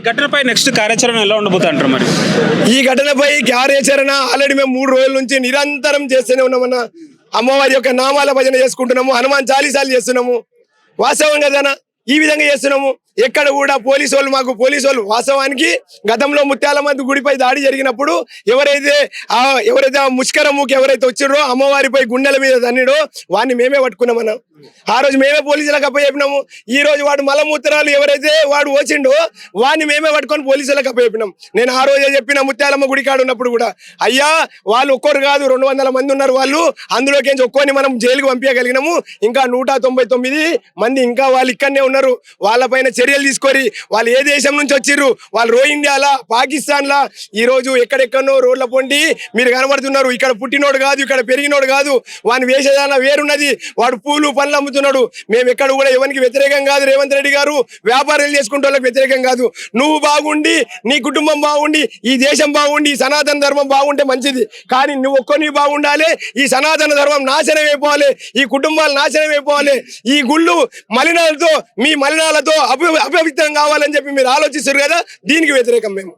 ఈ ఘటనపై నెక్స్ట్ కార్యాచరణ ఎలా ఉండబోతుంది మరి? ఈ ఘటనపై కార్యాచరణ ఆల్రెడీ మేము మూడు రోజుల నుంచి నిరంతరం చేస్తూనే ఉన్నామన్న అమ్మవారి యొక్క నామాల భజన చేసుకుంటున్నాము హనుమాన్ చాలీసాలు చేస్తున్నాము వాస్తవం కదనా ఈ విధంగా చేస్తున్నాము. ఎక్కడ కూడా పోలీసు వాళ్ళు మాకు పోలీసు వాళ్ళు వాస్తవానికి గతంలో ముత్యాల మంది గుడిపై దాడి జరిగినప్పుడు ఎవరైతే ఆ ఎవరైతే ఆ ముష్కరముకి ఎవరైతే వచ్చిర్రో అమ్మవారిపై గుండెల మీద తన్నిడో వాడిని మేమే పట్టుకున్నామన్నా ఆ రోజు మేమే పోలీసులకు అప్పచెప్పినాము. ఈ రోజు వాడు మలమూత్రాలు ఎవరైతే వాడు వచ్చిండో వాడిని మేమే పట్టుకొని పోలీసులకు అప్పచెప్పినాం. నేను ఆ రోజే చెప్పిన ముత్యాలమ్మ గుడి కాడు ఉన్నప్పుడు కూడా అయ్యా వాళ్ళు ఒక్కరు కాదు రెండు వందల మంది ఉన్నారు వాళ్ళు అందులోకి ఒక్కొని మనం జైలుకు పంపించగలిగినాము. ఇంకా నూట తొంభై తొమ్మిది మంది ఇంకా వాళ్ళు ఇక్కడనే ఉన్నారు. వాళ్ళపైన చర్యలు తీసుకొని వాళ్ళు ఏ దేశం నుంచి వచ్చిర్రు? వాళ్ళు రోహింగ్యాలా పాకిస్తాన్ ఈరోజు ఈ రోజు ఎక్కడెక్కడో రోడ్ల పొండి మీరు కనబడుతున్నారు. ఇక్కడ పుట్టినోడు కాదు ఇక్కడ పెరిగినోడు కాదు. వాని వేషధారణ వేరున్నది. వాడు పూలు పనులు అమ్ముతున్నాడు. మేము ఎక్కడ కూడా ఎవరికి వ్యతిరేకం కాదు రేవంత్ రెడ్డి గారు. వ్యాపారాలు చేసుకుంటే వాళ్ళకి వ్యతిరేకం కాదు. నువ్వు బాగుండి నీ కుటుంబం బాగుండి ఈ దేశం బాగుండి ఈ సనాతన ధర్మం బాగుంటే మంచిది. కానీ నువ్వు ఒక్కని బాగుండాలి. ఈ సనాతన ధర్మం నాశనం అయిపోవాలి. ఈ కుటుంబాలు నాశనం అయిపోవాలి. ఈ గుళ్ళు మలినాలతో మీ మలినాలతో అభి అపవిత్రం కావాలని చెప్పి మీరు ఆలోచిస్తారు కదా దీనికి వ్యతిరేకం మేము.